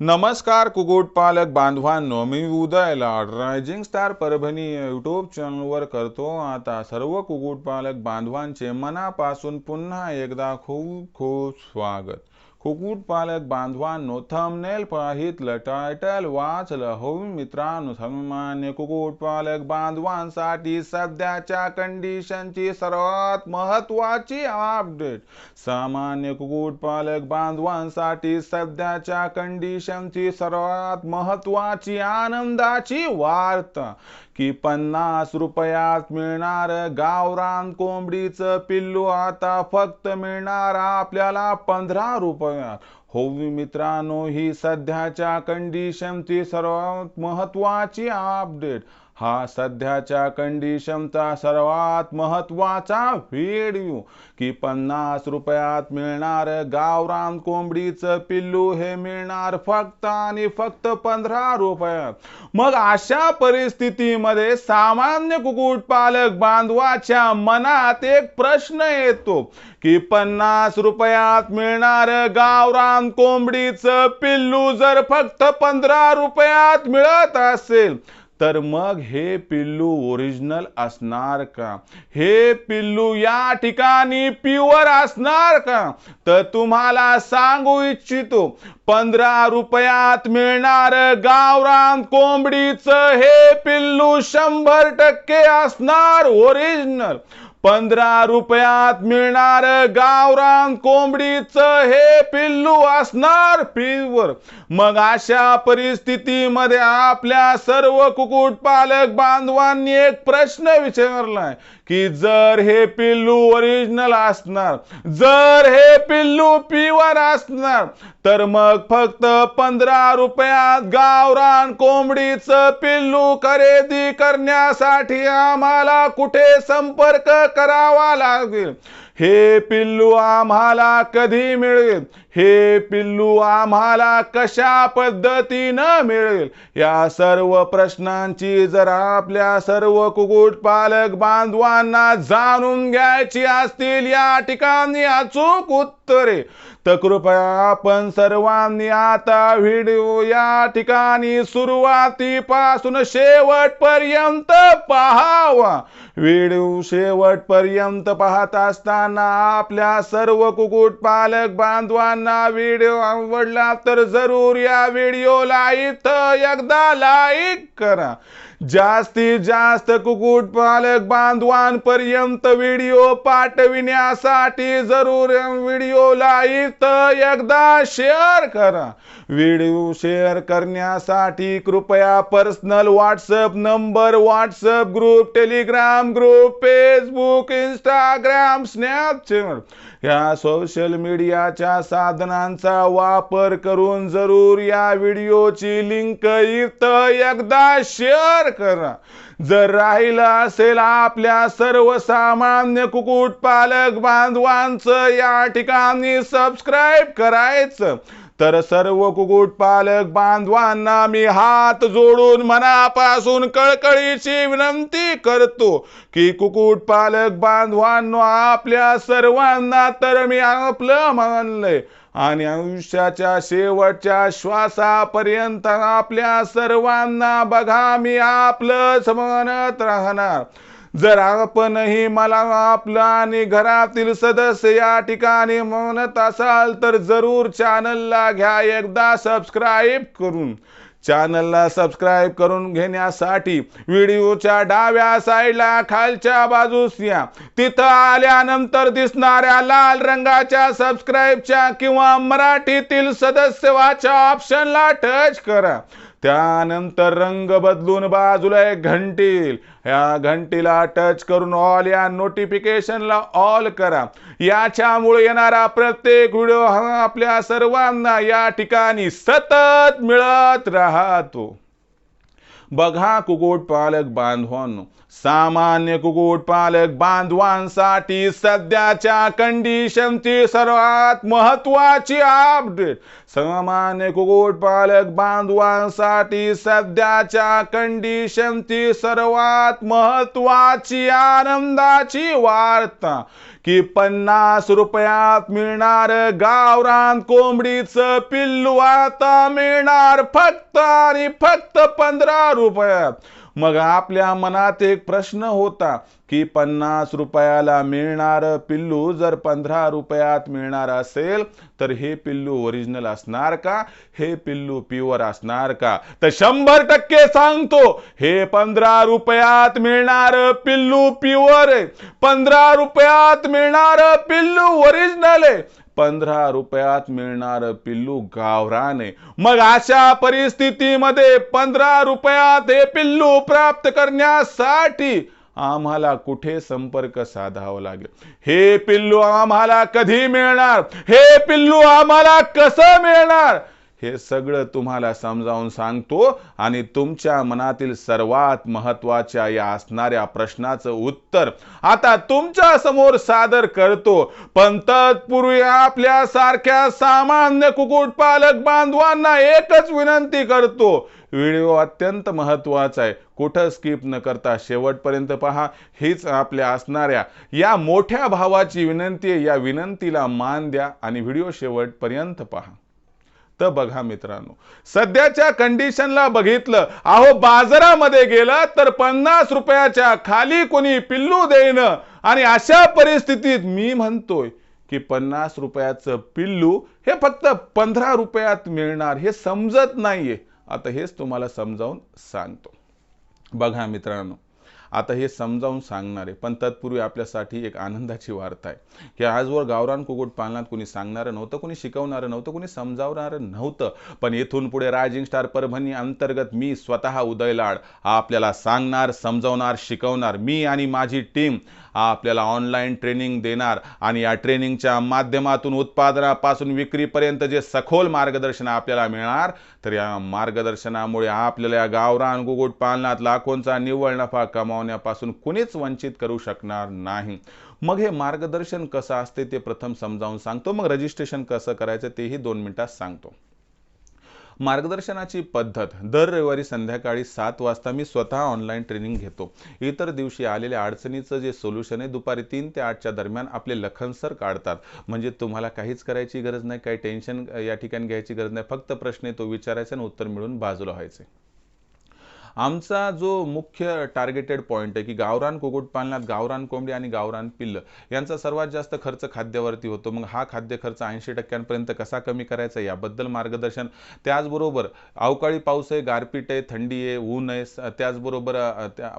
नमस्कार कुक्कुटपालक बांधवांनो. मी Uday Lad. Rising star Parbhani YouTube चॅनलवर करतो आता सर्व कुक्कुटपालक बांधवांचे मनापासून पुन्हा एकदा खूप खूप स्वागत. कुक्कुटपालक बांधवांनो थंबनेल पाहितलं टायटल वाचलं हो मित्रांनो सामान्य कुक्कुटपालक बांधवांसाठी सध्याच्या कंडिशनची सर्वात महत्वाची अपडेट सामान्य कुक्कुटपालक बांधवांसाठी सध्याच्या कंडिशनची सर्वात महत्वाची आनंदाची वार्ता. की पन्नास रुपयात मिळणार गावरान कोंबडीचं पिल्लू आता फक्त मिळणार आपल्याला पंधरा रुपयात. हो मित्रांनो ही सध्याच्या कंडिशनची सर्वात महत्वाची अपडेट हा सध्याच्या कंडिशनचा सर्वात महत्त्वाचा व्हिडिओ की पन्नास रुपयात मिळणार गावरान कोंबडीचं पिल्लू हे मिळणार फक्त आणि फक्त पंधरा रुपयात मग अशा परिस्थितीमध्ये सामान्य कुक्कुटपालक बांधवाच्या मनात एक प्रश्न येतो. की पन्नास रुपयात मिळणार गावरान कोंबडीचं पिल्लू जर फक्त पंधरा रुपयात मिळत असेल तर मग हे पिल्लू ओरिजिनल असणार का? हे पिल्लू या ठिकाणी प्युअर असणार का? तर तुम्हाला सांगू इच्छितो पंधरा रुपयात मिळणार गावरान कोंबडीचं हे पिल्लू शंभर टक्के असणार ओरिजिनल पंधरा रुपयात मिळणार गावरान कोंबडीचं हे पिल्लू असणार पिवर मग अशा परिस्थितीमध्ये आपल्या सर्व कुक्कुटपालक बांधवांनी एक प्रश्न विचारलाय की जर हे पिल्लू ओरिजिनल असणार जर हे पिल्लू पिवर असणार तर मग फक्त पंधरा रुपयात गावरान कोंबडीचं पिल्लू खरेदी करण्यासाठी आम्हाला कुठे संपर्क करावा लागेल. हे पिल्लू आम्हाला कधी मिळेल? हे पिल्लू आम्हाला कशा पद्धतीनं मिळेल? या सर्व प्रश्नांची जर आपल्या सर्व कुक्कुटपालक बांधवांना जाणून घ्यायची असतील या ठिकाणी अचूक उत्तरे. तर कृपया आपण सर्वांनी आता व्हिडिओ या ठिकाणी सुरुवातीपासून शेवटपर्यंत पहावा. व्हिडिओ शेवटपर्यंत पाहत असताना आपल्या सर्व कुक्कुटपालक बांधवांना व्हिडिओ आवडला तर जरूर या व्हिडिओला इथं एकदा लाईक करा. जास्तीत जास्त कुक्कुटपालक बांधवांपर्यंत व्हिडिओ पाठविण्यासाठी जरूर व्हिडिओला इथं एकदा शेअर करा. व्हिडिओ शेअर करण्यासाठी कृपया personal WhatsApp number WhatsApp group Telegram group Facebook Instagram Snapchat या सोशल मीडियाच्या साधनांचा वापर करून जरूर या व्हिडिओची लिंक इथं एकदा शेअर करा जर राहिलं असेल आपल्या सर्वसामान्य कुक्कुटपालक बांधवांचं या ठिकाणी सबस्क्राईब करायचं. तर सर्व कुक्कुटपालक बांधवांना मी हात जोडून मनापासून कळकळीची विनंती करतो की कुक्कुटपालक बांधवांनो आपल्या सर्वांना तर मी आपलं मानलंय. आणि आयुष्याच्या शेवटच्या श्वासापर्यंत आपल्या सर्वांना बघा मी आपलंच म्हणत राहणार. जर आपणही मला आपलं आणि घरातील सदस्य या ठिकाणी म्हणत असाल तर जरूर चॅनलला घ्या एकदा सबस्क्राईब करून. चॅनलला सबस्क्राईब करून घेण्यासाठी व्हिडिओच्या डाव्या साईडला खालच्या बाजूस या. तिथं आल्यानंतर दिसणाऱ्या लाल रंगाच्या सबस्क्राईबच्या किंवा मराठीतील सदस्यवाच्या ऑप्शनला टच करा. त्यानंतर रंग बदलून बाजूला एक घंटी या घंटीला टच करून ऑल या नोटिफिकेशनला ऑल करा. याच्यामुळे येणारा प्रत्येक व्हिडिओ हा आपल्या सर्वांना या ठिकाणी सतत मिळत राहतो. बघा कुक्कुटपालक बांधवांनो सामान्य कुक्कुटपालक बांधवांसाठी सध्याच्या कंडिशनची सर्वात महत्वाची अपडेट सामान्य कुक्कुटपालक बांधवांसाठी सध्याच्या कंडिशनची सर्वात महत्वाची आनंदाची वार्ता. की पन्नास रुपयात मिळणार गावरान कोंबडीचं पिल्लू आता मिळणार फक्त आणि फक्त पंधरा रुपयात. मग आपल्या मनात एक प्रश्न होता की पन्नास रुपयाला मिळणार पिल्लू जर पंधरा रुपयात मिळणार असेल तर हे पिल्लू ओरिजिनल असणार का? हे पिल्लू प्युअर असणार का? तर शंभर टक्के सांगतो हे पंधरा रुपयात मिळणार पिल्लू प्युअर आहे. पंधरा रुपयात मिळणार पिल्लू ओरिजिनल आहे. पंधरा रुपयात मिळणार पिल्लू गावरान. आहे मग अशा परिस्थितीमध्ये पंधरा रुपयात हे पिल्लू प्राप्त करण्यासाठी आम्हाला कुठे संपर्क साधावा लागेल? हे पिल्लू आम्हाला कधी मिळणार? हे पिल्लू आम्हाला कसं मिळणार? हे सगळं तुम्हाला समजावून सांगतो आणि तुमच्या मनातील सर्वात महत्त्वाच्या या असणाऱ्या प्रश्नाचं उत्तर आता तुमच्यासमोर सादर करतो. पण तत्पूर्वी आपल्या सारख्या सामान्य कुक्कुटपालक बांधवांना एकच विनंती करतो. व्हिडिओ अत्यंत महत्त्वाचा आहे. कुठं स्किप न करता शेवटपर्यंत पहा. हीच आपल्या असणाऱ्या या मोठ्या भावाची विनंती आहे. या विनंतीला मान द्या आणि व्हिडिओ शेवटपर्यंत पहा. तर बघा मित्रांनो. सध्याच्या कंडिशनला बघितलं अहो बाजारामध्ये गेलं तर पन्नास रुपयाच्या खाली कोणी पिल्लू देणं आणि अशा परिस्थितीत मी म्हणतोय की पन्नास रुपयाचं पिल्लू हे फक्त पंधरा रुपयात मिळणार हे समजत नाहीये. आता हेच तुम्हाला समजावून सांगतो. बघा मित्रांनो आता हे समजावून सांगणार आहे. पण तत्पूर्वी आपल्यासाठी एक आनंदाची वार्ता आहे. की आजवर गावरान कुकुट पालनात कोणी सांगणारं नव्हतं कोणी शिकवणारं नव्हतं कोणी समजावणारं नव्हतं. पण येथून पुढे रायझिंग स्टार परभणी अंतर्गत मी स्वतः उदय लाड. आपल्याला सांगणार समजावणार शिकवणार. मी आणि माझी टीम आपल्याला ऑनलाईन ट्रेनिंग देणार आणि या ट्रेनिंगच्या माध्यमातून उत्पादनापासून विक्रीपर्यंत जे सखोल मार्गदर्शन आपल्याला मिळणार तर या मार्गदर्शनामुळे आपल्याला या गावरान कुक्कुट पालनात लाखोंचा निव्वळ नफा गमावण्यापासून कुणीच वंचित करू शकणार नाही. मग हे मार्गदर्शन कसं असते ते प्रथम समजावून सांगतो. मग रजिस्ट्रेशन कसं करायचं तेही दोन मिनिटात सांगतो. मार्गदर्शनाची पद्धत. दर रविवारी संध्याकाळी सात वाजता मी स्वतः ऑनलाईन ट्रेनिंग घेतो. इतर दिवशी आलेल्या अडचणीचं जे सोल्युशन आहे दुपारी तीन ते आठच्या दरम्यान आपले लखनसर काढतात. म्हणजे तुम्हाला काहीच करायची गरज नाही काही टेन्शन या ठिकाणी घ्यायची गरज नाही. फक्त प्रश्न आहे तो विचारायचा आणि उत्तर मिळून बाजूला व्हायचे. आमचा जो मुख्य टार्गेटेड पॉईंट आहे की गावरान कुक्कुटपालनात गावरान कोंबडी आणि गावरान पिल्ल यांचा सर्वात जास्त खर्च खाद्यावरती होतो. मग हा खाद्य खर्च ऐंशी टक्क्यांपर्यंत कसा कमी करायचा याबद्दल मार्गदर्शन. त्याचबरोबर अवकाळी पाऊस आहे गारपीट आहे थंडी आहे ऊन आहे त्याचबरोबर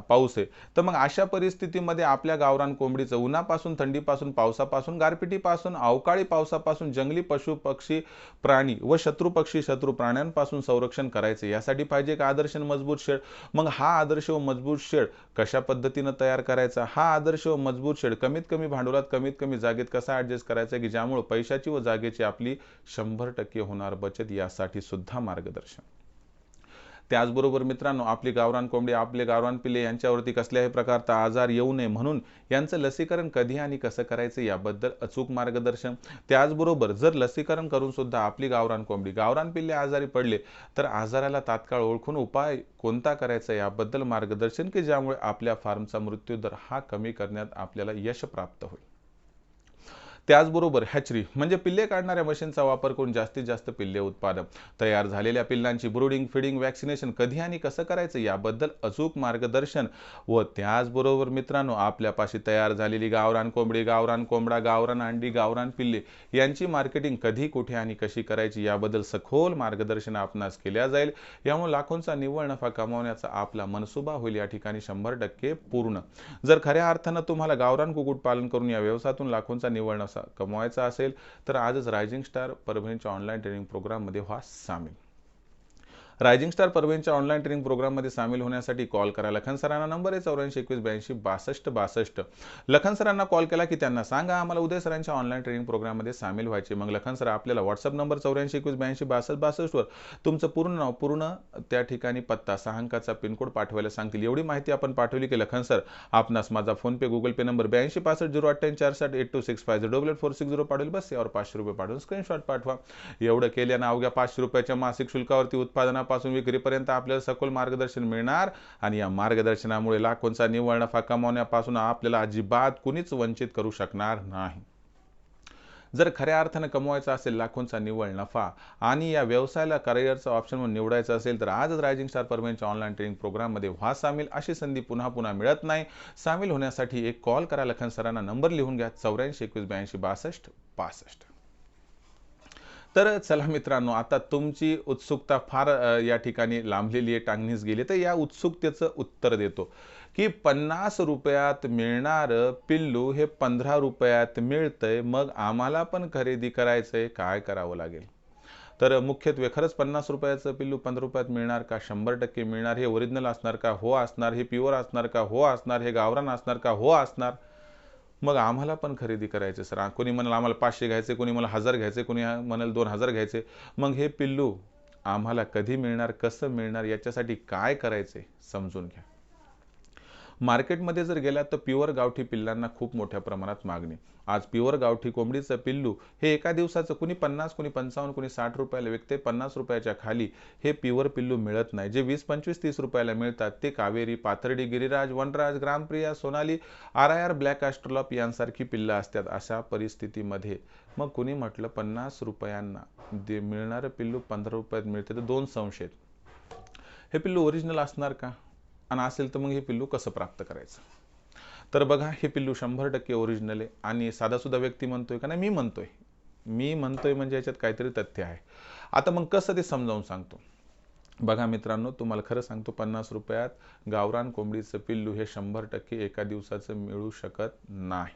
पाऊस आहे. तर मग अशा परिस्थितीमध्ये आपल्या गावरान कोंबडीचं उन्हापासून थंडीपासून पावसापासून गारपिटीपासून अवकाळी पावसापासून जंगली पशु पक्षी प्राणी व शत्रू पक्षी शत्रू प्राण्यांपासून संरक्षण करायचे यासाठी पाहिजे एक आदर्श मजबूत शेड? मग हा आदर्श व मजबूत शेड कशा पद्धतीनं तयार करायचा? हा आदर्श व मजबूत शेड कमीत कमी भांडवलात कमीत कमी जागेत कसा ॲडजस्ट करायचा की ज्यामुळे पैशाची व जागेची आपली शंभर टक्के होणार बचत यासाठी सुद्धा मार्गदर्शन. त्याचबरोबर मित्रांनो आपली गावरान कोंबडी आपले गावरान पिल्ले यांच्यावरती कसल्याही प्रकारचा आजार येऊ नये म्हणून यांचं लसीकरण कधी आणि कसं करायचं याबद्दल अचूक मार्गदर्शन. त्याचबरोबर जर लसीकरण करून सुद्धा आपली गावरान कोंबडी गावरान पिल्ले आजारी पडले तर आजाराला तात्काळ ओळखून उपाय कोणता करायचा याबद्दल मार्गदर्शन की ज्यामुळे आपल्या फार्मचा मृत्यूदर हा कमी करण्यात आपल्याला यश प्राप्त होईल? त्याचबरोबर हॅचरी म्हणजे पिल्ले काढणाऱ्या मशीनचा वापर करून जास्तीत जास्त पिल्ले उत्पादन. तयार झालेल्या पिल्लांची ब्रुडिंग फिडिंग वॅक्सिनेशन कधी आणि कसं करायचं याबद्दल अचूक मार्गदर्शन व त्याचबरोबर मित्रांनो आपल्यापाशी तयार झालेली गावरान कोंबडी गावरान कोंबडा गावरान अंडी गावरान पिल्ले यांची मार्केटिंग कधी कुठे आणि कशी करायची याबद्दल सखोल मार्गदर्शन आपणास केल्या जाईल. यामुळे लाखोंचा निव्वळ नफा कमावण्याचा आपला मनसुबा होईल. या ठिकाणी शंभर टक्के पूर्ण. जर खऱ्या अर्थानं तुम्हाला गावरान कुक्कुटपालन करून या व्यवसायातून लाखोंचा निव्वळ नफा कमवायचा असेल तर आजच रायझिंग स्टार परभणीच्या ऑनलाईन ट्रेनिंग प्रोग्राममध्ये व्हा सामील. रायझिंग स्टार परवेंच्या ऑनलाईन ट्रेनिंग प्रोग्राममध्ये सामील होण्यासाठी कॉल करा लखन सरांना नंबर आहे चौऱ्याऐंशी एकवीस ब्याऐंशी बासष्ट बासष्ट. लखन सरांना कॉल केला की त्यांना सांगा आम्हाला उदय सरांच्या ऑनलाईन ट्रेनिंग प्रोग्राममध्ये सामील व्हायचे. मग लखन सर आपल्याला व्हॉट्सअप नंबर चौऱ्याऐंशी एकवीस ब्याऐंशी बासष्ट बासष्टवर तुमचं पूर्ण नाव पूर्ण त्या ठिकाणी पत्ता सहा अंकाचा पिनकोड पाठवायला सांगतील. एवढी माहिती आपण पाठवली की लखन सर आपणास माझा फोनपे गुगल पे नंबर ब्याऐंशी पासष्ट झिरो अठ्ठ्याऐंशी चार साठ eight two six five zero double eight four six zero पाठवेल. बस यावर पाचशे रुपये पाठवून स्क्रीनशॉट पाठवा. एवढं केल्यानं अवघ्या पाचशे रुपयाच्या मासिक शुल्कावरती उत्पादना उत्पादनापासून विक्रीपर्यंत आपल्याला सखोल मार्गदर्शन मिळणार. आणि या मार्गदर्शनामुळे लाखोंचा निव्वळ नफा कमावण्यापासून आपल्याला अजिबात कुणीच वंचित करू शकणार नाही. जर खऱ्या अर्थानं कमवायचा असेल लाखोंचा निव्वळ नफा आणि या व्यवसायाला करिअरचा ऑप्शन म्हणून निवडायचं असेल तर आजच रायझिंग स्टार परमेंटच्या ऑनलाईन ट्रेनिंग प्रोग्राममध्ये व्हा सामील. अशी संधी पुन्हा पुन्हा मिळत नाही. सामील होण्यासाठी एक कॉल करा लखन सरांना नंबर लिहून घ्या चौऱ्याऐंशी एकवीस ब्याऐंशी बासष्ट पासष्ट. तर चला मित्रांनो आता तुमची उत्सुकता फार या ठिकाणी लांबलेली आहे टांगणीच गेली तर या उत्सुकतेचं उत्तर देतो की पन्नास रुपयात मिळणारं पिल्लू हे पंधरा रुपयात मिळतंय. मग आम्हाला पण खरेदी करायचंय काय करावं लागेल? तर मुख्यत्वे खरंच पन्नास रुपयाचं पिल्लू पंधरा रुपयात मिळणार का? शंभर टक्के मिळणार. हे ओरिजिनल असणार का? हो असणार. हे प्युअर असणार का? हो असणार. हे गावरान असणार का? हो असणार. मग आम्हाला पण खरेदी करायचे सर. कोणी म्हणाल आम्हाला पाचशे घ्यायचे कोणी मला हजार घ्यायचे कोणी म्हणाल दोन हजार घ्यायचे. मग हे पिल्लू आम्हाला कधी मिळणार कसं मिळणार याच्यासाठी काय करायचे समजून घ्या. मार्केटमध्ये जर गेलात तर प्युअर गावठी पिल्लांना खूप मोठ्या प्रमाणात मागणी. आज प्युअर गावठी कोंबडीचं पिल्लू हे एका दिवसाचं कुणी पन्नास कुणी पंचावन्न कुणी साठ रुपयाला विकते पन्नास रुपयाच्या खाली हे प्युअर पिल्लू मिळत नाही. जे वीस पंचवीस तीस रुपयाला मिळतात ते Kaveri Pathardi Giriraj Vanraj Grampriya Sonali R I R black australorp यांसारखी पिल्लं असतात अशा परिस्थितीमध्ये. मग कुणी म्हटलं पन्नास रुपयांना दे मिळणारं पिल्लू पंधरा रुपयात मिळते तर दोन संशय हे पिल्लू ओरिजिनल असणार का? आणि असेल तर मग हे पिल्लू कसं प्राप्त करायचं? तर बघा हे पिल्लू शंभर टक्के ओरिजिनल आहे. आणि साधासुद्धा व्यक्ती म्हणतोय का नाही? मी म्हणतोय. मी म्हणतोय म्हणजे याच्यात काहीतरी तथ्य आहे. आता मग कसं ते समजावून सांगतो? बघा मित्रांनो तुम्हाला खरं सांगतो पन्नास रुपयात गावरान कोंबडीचं पिल्लू हे शंभर टक्के एका दिवसाचं मिळू शकत नाही.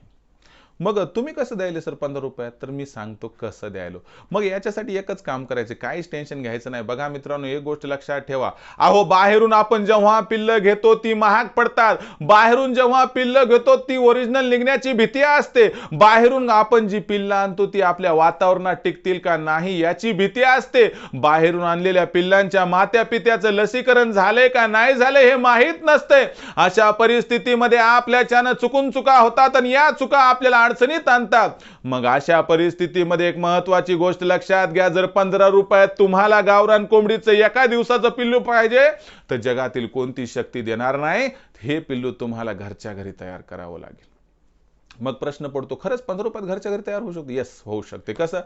मग तुम्ही कसं द्यायले सर पंधरा रुपयात? तर मी सांगतो कसं द्यायलो. मग याच्यासाठी एकच काम करायचं काहीच टेन्शन घ्यायचं नाही. बघा मित्रांनो एक गोष्ट लक्षात ठेवा. अहो बाहेरून आपण जेव्हा पिल्ल घेतो ती महाग पडतात. बाहेरून जेव्हा पिल्ल घेतो ती ओरिजिनल निघण्याची भीती असते. बाहेरून आपण जी पिल्ल आणतो ती आपल्या वातावरणात टिकतील का नाही याची भीती असते. बाहेरून आणलेल्या पिल्लांच्या मात्या पित्याचं लसीकरण झालंय का नाही झालंय हे माहीत नसते. अशा परिस्थितीमध्ये आपल्याच्यानं चुकून चुका होतात आणि या चुका आपल्याला अडचणीत आणतात. मग अशा परिस्थितीमध्ये एक महत्वाची गोष्ट लक्षात घ्या. जर पंधरा रुपयात तुम्हाला गावरान कोंबडीचं एका दिवसाचं पिल्लू पाहिजे तर जगातील कोणती शक्ती देणार नाही? हे पिल्लू तुम्हाला घरच्या घरी तयार करावं लागेल. मग प्रश्न पडतो खरंच पंधरा रुपयात घरच्या घरी तयार होऊ शकतो? येस होऊ शकते. कसं?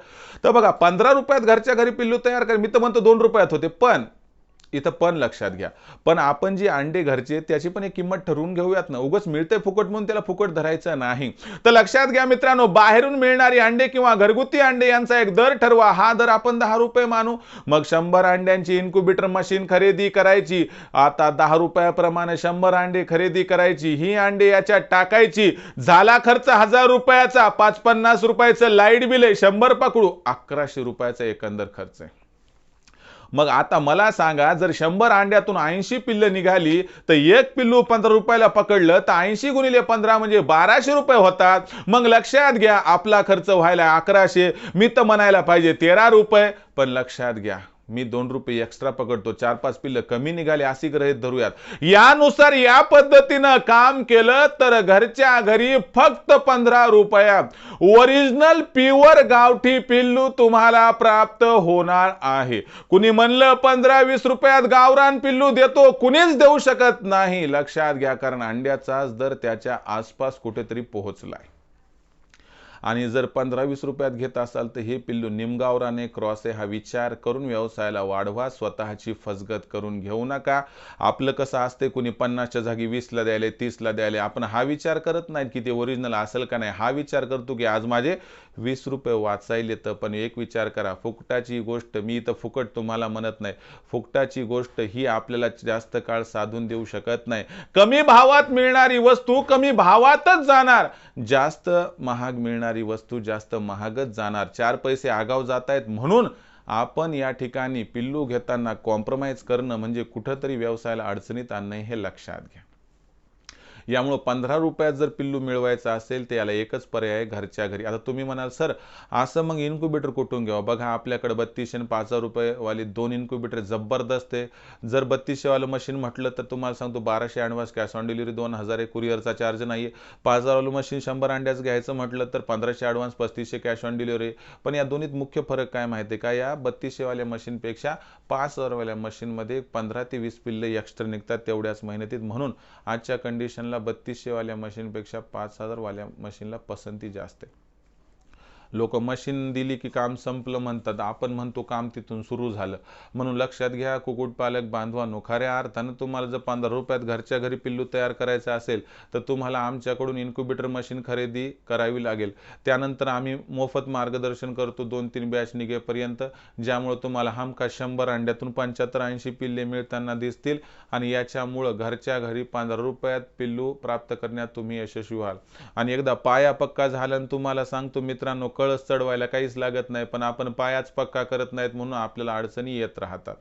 तर बघा पंधरा रुपयात घरच्या घरी पिल्लू तयार कर मी तर म्हणतो दोन रुपयात होते पण इथं पण लक्षात घ्या. पण आपण जी अंडे घरचे आहेत, त्याची पण एक किंमत ठरवून घेऊयात ना. उगच मिळते फुकट म्हणून त्याला फुकट धरायचं नाही. तर लक्षात घ्या मित्रांनो बाहेरून मिळणारी अंडे किंवा घरगुती अंडे यांचा एक दर ठरवा. हा दर आपण दहा रुपये मानू. मग शंभर अंड्यांची इन्क्युबेटर मशीन खरेदी करायची. आता दहा रुपयाप्रमाणे शंभर अंडे खरेदी करायची. ही अंडे याच्यात टाकायची. झाला खर्च हजार रुपयाचा. पाच पन्नास रुपयाचं लाइट बिल आहे. शंभर पकडू. अकराशे रुपयाचा एकंदर खर्च आहे. मग आता मला सांगा जर शंभर अंड्यातून ऐंशी पिल्ल निघाली तर एक पिल्लू पंधरा रुपयाला पकडलं तर ऐंशी गुणिले पंधरा म्हणजे बाराशे रुपये होतात. मग लक्षात घ्या आपला खर्च व्हायला अकराशे. मी तर म्हणायला पाहिजे तेरा रुपये पण लक्षात घ्या. मी दोन रुपये एक्स्ट्रा पकडतो चार पाच पिल्लं कमी निघाले अशी ग्रहित धरूयात. यानुसार या पद्धतीनं काम केलं तर घरच्या घरी फक्त पंधरा रुपयात ओरिजिनल प्युअर गावठी पिल्लू तुम्हाला प्राप्त होणार आहे. कुणी म्हणलं पंधरा वीस रुपयात गावरान पिल्लू देतो कुणीच देऊ शकत नाही. लक्षात घ्या कारण अंड्याचाच दर त्याच्या आसपास कुठेतरी पोहोचलाय. आणि जर पंधरा वीस रुपयात घेत असाल तर हे पिल्लू निमगावराने क्रॉस आहे. हा विचार करून व्यवसायाला वाढवा स्वतःची फसगत करून घेऊ नका. आपलं कसं असते कुणी पन्नासच्या जागी वीसला द्यायला तीसला द्यायला आपण हा विचार करत नाहीत की ते ओरिजिनल असेल का नाही. हा विचार करतो की आज माझे वीस रुपये वाचायले तर पण एक विचार करा फुकटाची गोष्ट मी इथं फुकट तुम्हाला म्हणत नाही. फुकटाची गोष्ट ही आपल्याला जास्त काळ साधून देऊ शकत नाही. कमी भावात मिळणारी वस्तू कमी भावातच जाणार. जास्त महाग मिळणार वस्तू जास्त महागच जाणार. चार पैसे आगाव जात आहेत म्हणून आपण या ठिकाणी पिल्लू घेताना कॉम्प्रोमाइज करणं म्हणजे कुठंतरी व्यवसायाला अडचणीत आणणं हे लक्षात घ्या. यामुळं पंधरा रुपयात जर पिल्लू मिळवायचा असेल तर याला एकच पर्याय घरच्या घरी. आता तुम्ही म्हणाल सर असं मग इन्क्युबेटर कुठून घ्यावं? बघा आपल्याकडे बत्तीसशे आणि पाच हजार रुपयेवाली दोन इन्क्युबेटर जबरदस्त आहे. जर बत्तीसशेवालं मशीन म्हटलं तर तुम्हाला सांगतो बाराशे ॲडव्हान्स कॅश ऑन डिलिव्हरी दोन हजार आहे कुरिअरचा चार्ज नाही आहे पाच हजारवालं मशीन शंभर अंड्याच घ्यायचं म्हटलं तर पंधराशे ॲडव्हान्स पस्तीसशे कॅश ऑन डिलिव्हरी पण या दोन्हीत मुख्य फरक काय माहिती आहे का? या बत्तीसशेवाल्या मशीनपेक्षा पाच हजारवाल्या मशीनमध्ये पंधरा ते वीस पिल्ले एक्स्ट्रा निघतात तेवढ्याच मेहनतीत. म्हणून आजच्या कंडिशनला बत्तीसशेवाल्या मशीनपेक्षा पाच हजारवाल्या मशीनला पसंती जास्त आहे. लोक मशीन दिली की काम संपलं म्हणतात. आपण म्हणतो काम तिथून सुरू झालं. म्हणून लक्षात घ्या कुक्कुटपालक बांधवांनो खऱ्या अर्थानं तुम्हाला जर पंधरा रुपयात घरच्या घरी पिल्लू तयार करायचं असेल तर तुम्हाला आमच्याकडून इन्क्युबेटर मशीन खरेदी करावी लागेल. त्यानंतर आम्ही मोफत मार्गदर्शन करतो दोन तीन बॅच निघेपर्यंत ज्यामुळे तुम्हाला हमखास शंभर अंड्यातून पंच्याहत्तर ऐंशी पिल्ले मिळताना दिसतील आणि याच्यामुळं घरच्या घरी पंधरा रुपयात पिल्लू प्राप्त करण्यात तुम्ही यशस्वी व्हाल. आणि एकदा पाया पक्का झाल्यानं तुम्हाला सांगतो मित्रांनो कळस चढवायला काहीच लागत नाही पण आपण पायाच पक्का करत नाहीत म्हणून आपल्याला अडचणी येत राहतात.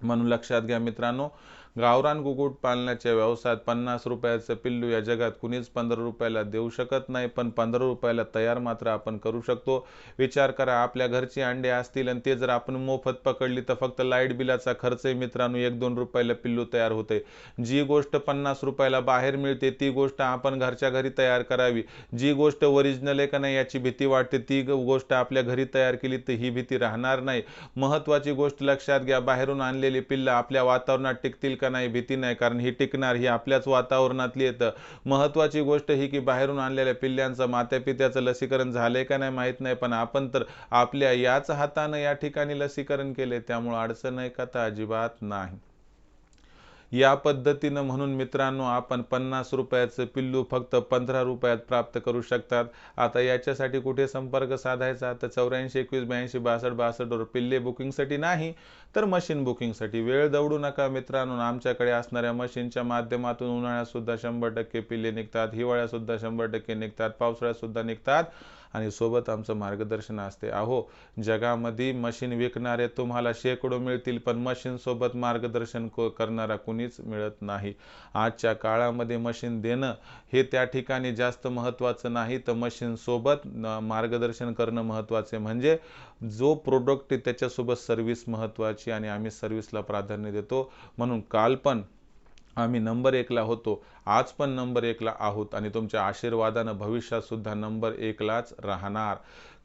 म्हणून लक्षात घ्या मित्रांनो गावरान कुकुट पालनाच्या व्यवसायात पन्नास रुपयाचं पिल्लू या जगात कुणीच पंधरा रुपयाला देऊ शकत नाही पण पंधरा रुपयाला तयार मात्र आपण करू शकतो. विचार करा आपल्या घरची अंडे असतील आणि ते जर आपण मोफत पकडली तर फक्त लाइट बिलाचा खर्चही मित्रांनो एक दोन रुपयाला पिल्लू तयार होते. जी गोष्ट पन्नास रुपयाला बाहेर मिळते ती गोष्ट आपण घरच्या घरी तयार करावी. जी गोष्ट ओरिजिनल आहे का नाही याची भीती वाटते ती गोष्ट आपल्या घरी तयार केली तर ही भीती राहणार नाही. महत्वाची गोष्ट लक्षात घ्या बाहेरून आणलेली पिल्लं आपल्या वातावरणात टिकतील का नाही भीती नाही कारण ही टिकणार ही आपल्याच वातावरणातली येतं महत्वाची गोष्ट ही की बाहेरून आणलेल्या पिल्ल्यांचं मात्यापित्याचं लसीकरण झालंय का नाही माहीत नाही पण आपण तर आपल्या याच हातानं या ठिकाणी लसीकरण केले त्यामुळे अडचण आहे का तर अजिबात नाही. या पद्धतीनं म्हणून मित्रांनो आपण पन्नास रुपयाचं पिल्लू फक्त पंधरा रुपयात प्राप्त करू शकतात. आता याच्यासाठी कुठे संपर्क साधायचा? तर चौऱ्याऐंशी एकवीस ब्याऐंशी बासष्ट बासष्टवर पिल्ले बुकिंगसाठी नाही तर मशीन बुकिंगसाठी. वेळ दौडू नका मित्रांनो. आमच्याकडे असणाऱ्या मशीनच्या माध्यमातून उन्हाळ्यात सुद्धा शंभर टक्के पिल्ले निघतात हिवाळ्यात सुद्धा शंभर टक्के निघतात पावसाळ्यात सुद्धा निघतात. आणि सोबत आमचं मार्गदर्शन असते. अहो जगामध्ये मशीन विकणारे तुम्हाला शेकडो मिळतील पण मशीनसोबत मार्गदर्शन मार्गदर्शन करणारा कुणीच मिळत नाही. आजच्या काळामध्ये मशीन देणं हे त्या ठिकाणी जास्त महत्त्वाचं नाही तर मशीनसोबत मार्गदर्शन करणं महत्त्वाचे. म्हणजे जो प्रोडक्ट आहे त्याच्यासोबत सर्व्हिस महत्त्वाची आणि आम्ही सर्व्हिसला प्राधान्य देतो. म्हणून काल पण आम्ही नंबर एकला होतो. आज पण नंबर एकला आहोत आणि तुमच्या आशीर्वादानं भविष्यात सुद्धा नंबर एकलाच राहणार.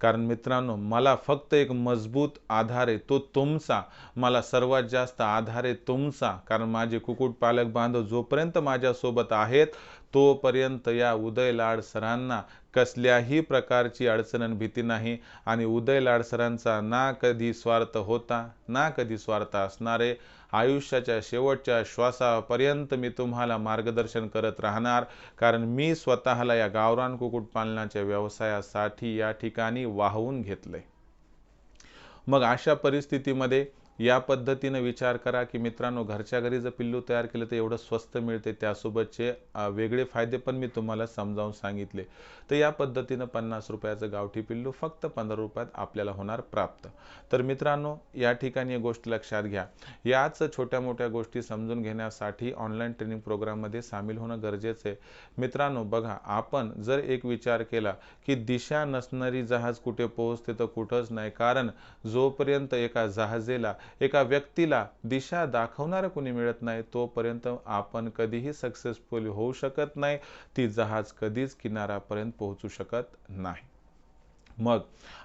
कारण मित्रांनो मला फक्त एक मजबूत आधार आहे तो तुमचा. मला सर्वात जास्त आधार आहे तुमचा. कारण माझे कुक्कुटपालक बांधव जोपर्यंत माझ्यासोबत आहेत तोपर्यंत या उदय लाड सरांना कसल्याही प्रकारची अडचण भीती नाही. आणि उदय लाडसरांचा ना कधी स्वार्थ होता ना कधी स्वार्थ असणारे आयुष्याच्या शेवटच्या श्वासापर्यंत मी तुम्हाला मार्गदर्शन करत राहणार. कारण मी स्वतःला या गावरान कुक्कुटपालनाच्या व्यवसायासाठी या ठिकाणी वाहवून घेतले मग अशा परिस्थितीमध्ये या पद्धतीनं विचार करा की मित्रांनो घरच्या घरी जर पिल्लू तयार केलं तर एवढं स्वस्त मिळते त्यासोबतचे वेगळे फायदे पण मी तुम्हाला समजावून सांगितले. तर या पद्धतीनं पन्नास रुपयाचं गावठी पिल्लू फक्त पंधरा रुपयात आपल्याला होणार प्राप्त. तर मित्रांनो या ठिकाणी गोष्ट लक्षात घ्या. याच छोट्या मोठ्या गोष्टी समजून घेण्यासाठी ऑनलाईन ट्रेनिंग प्रोग्राममध्ये सामील होणं गरजेचं आहे. मित्रांनो बघा आपण जर एक विचार केला की दिशा नसणारी जहाज कुठे पोहोचते तर कुठंच नाही. कारण जोपर्यंत एका जहाजेला एका व्यक्तीला दिशा दाखवणारं कोणी मिळत नाही तोपर्यंत आपण कधीही सक्सेसफुल होऊ शकत नाही. ती जहाज कधीच किनाऱ्यापर्यंत पोहोचू शकत नाही. मग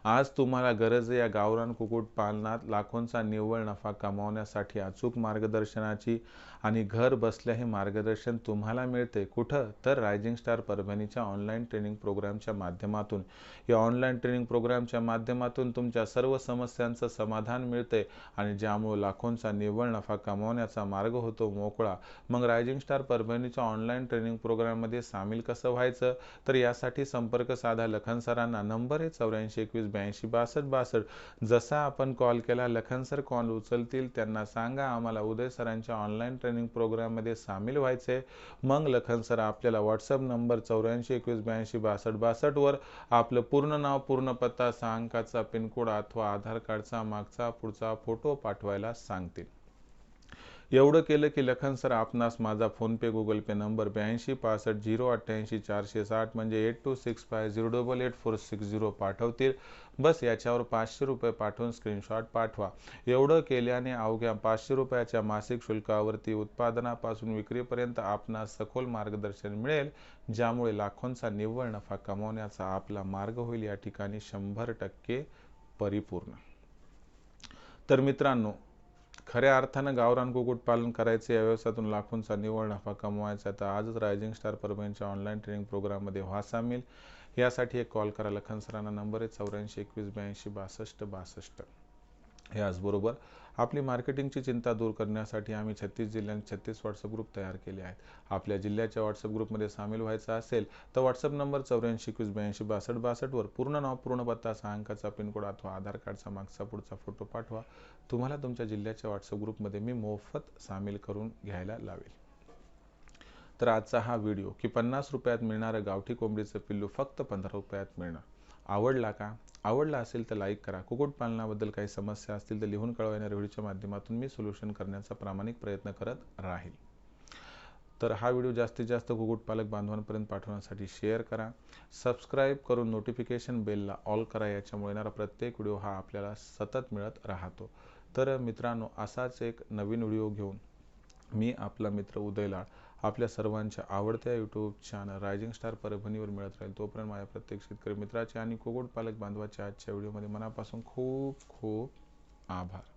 आज तुम्हाला गरज आहे या गावरान कुक्कुटपालनात लाखोंचा निव्वळ नफा कमावण्यासाठी अचूक मार्गदर्शनाची आणि घर बसल्या हे मार्गदर्शन तुम्हाला मिळते. कुठं? तर रायझिंग स्टार परभणीच्या ऑनलाईन ट्रेनिंग प्रोग्रामच्या माध्यमातून. या ऑनलाईन ट्रेनिंग प्रोग्रामच्या माध्यमातून तुमच्या सर्व समस्यांचं समाधान मिळते आणि ज्यामुळे लाखोंचा निव्वळ नफा कमावण्याचा मार्ग होतो मोकळा. मग रायझिंग स्टार परभणीच्या ऑनलाईन ट्रेनिंग प्रोग्राममध्ये सामील कसं व्हायचं? तर यासाठी संपर्क साधा लखन सरांना. नंबर हे चौऱ्याऐंशी एकवीस ब्याऐंशी बासष्ट बासष्ट. जसा आपण कॉल केला लखन सर कॉल उचलतील त्यांना सांगा आम्हाला उदय सरांच्या ऑनलाईन ट्रेनिंग प्रोग्राममध्ये सामील व्हायचे. मग लखन सर आपल्याला व्हॉट्सअप नंबर चौऱ्याऐंशी एकवीस ब्याऐंशी बासष्ट बासष्टवर आपलं पूर्ण नाव पूर्ण पत्ता सहा अंकाचा पिनकोड अथवा आधार कार्डचा मागचा पुढचा फोटो पाठवायला सांगतील. एवढं केलं की लखन सर आपणास माझा फोनपे गुगल पे नंबर ब्याऐंशी पासष्ट झिरो अठ्ठ्याऐंशी चारशे साठ म्हणजे eight two six five zero double eight four six zero पाठवतील. बस याच्यावर पाचशे रुपये पाठवून स्क्रीनशॉट पाठवा. एवढं केल्याने अवघ्या पाचशे रुपयाच्या मासिक शुल्कावरती उत्पादनापासून विक्रीपर्यंत आपणास सखोल मार्गदर्शन मिळेल ज्यामुळे लाखोंचा निव्वळ नफा कमवण्याचा आपला मार्ग होईल. या ठिकाणी शंभर टक्के परिपूर्ण. तर मित्रांनो खऱ्या अर्थानं गावरान कुक्कुटपालन करायचे या व्यवसायातून लाखोंचा निव्वळ नफा कमवायचा तर आजच रायझिंग स्टार परभणीच्या ऑनलाईन ट्रेनिंग प्रोग्राममध्ये व्हा सामील. यासाठी एक कॉल करा. लखन सरांना नंबर आहे चौऱ्याऐंशी एकवीस ब्याऐंशी बासष्ट बासष्ट. याचबरोबर आपली मार्केटिंगची चिंता दूर करण्यासाठी आम्ही छत्तीस जिल्ह्यांत छत्तीस व्हॉट्सअप ग्रुप तयार केले आहेत. आपल्या जिल्ह्याच्या व्हॉट्सअप ग्रुपमध्ये सामील व्हायचं असेल तर व्हॉट्सअप नंबर चौऱ्याऐंशी एकवीस ब्याऐंशी बासष्ट बासष्टवर पूर्ण नाव पूर्ण पत्ता सहा अंकाचा पिनकोड अथवा आधार कार्डचा मागचा पुढचा फोटो पाठवा. तुम्हाला तुमच्या जिल्ह्याच्या व्हॉट्सअप ग्रुपमध्ये मी मोफत सामील करून घ्यायला लावेल. तर आजचा हा व्हिडिओ की पन्नास रुपयात मिळणारं गावठी कोंबडीचं पिल्लू फक्त पंधरा रुपयात मिळणार. आवडला का? आवडला असेल तर लाईक करा. कुक्कुटपालनाबद्दल काही समस्या असतील तर लिहून कळवा व्हिडिओच्या माध्यमातून. मी सोल्युशन करण्याचा प्रामाणिक प्रयत्न करत राहील. तर हा व्हिडिओ जास्तीत जास्त कुक्कुटपालक बांधवांपर्यंत पाठवण्यासाठी शेअर करा. सबस्क्राईब करून नोटिफिकेशन बेलला ऑल करा. याच्यामुळे येणारा प्रत्येक व्हिडिओ हा आपल्याला सतत मिळत राहतो. तर मित्रांनो असाच एक नवीन व्हिडिओ घेऊन मी आपला मित्र उदयलाळ आपल्या सर्वांच्या आवडत्या यूट्यूब चॅनल रायझिंग स्टार परभणीवर मिळत राहील. तोपर्यंत माझ्या प्रत्येक शेतकरी मित्राचे आणि कुक्कुटपालक बांधवाच्या आजच्या व्हिडिओमध्ये मनापासून खूप खूप आभार.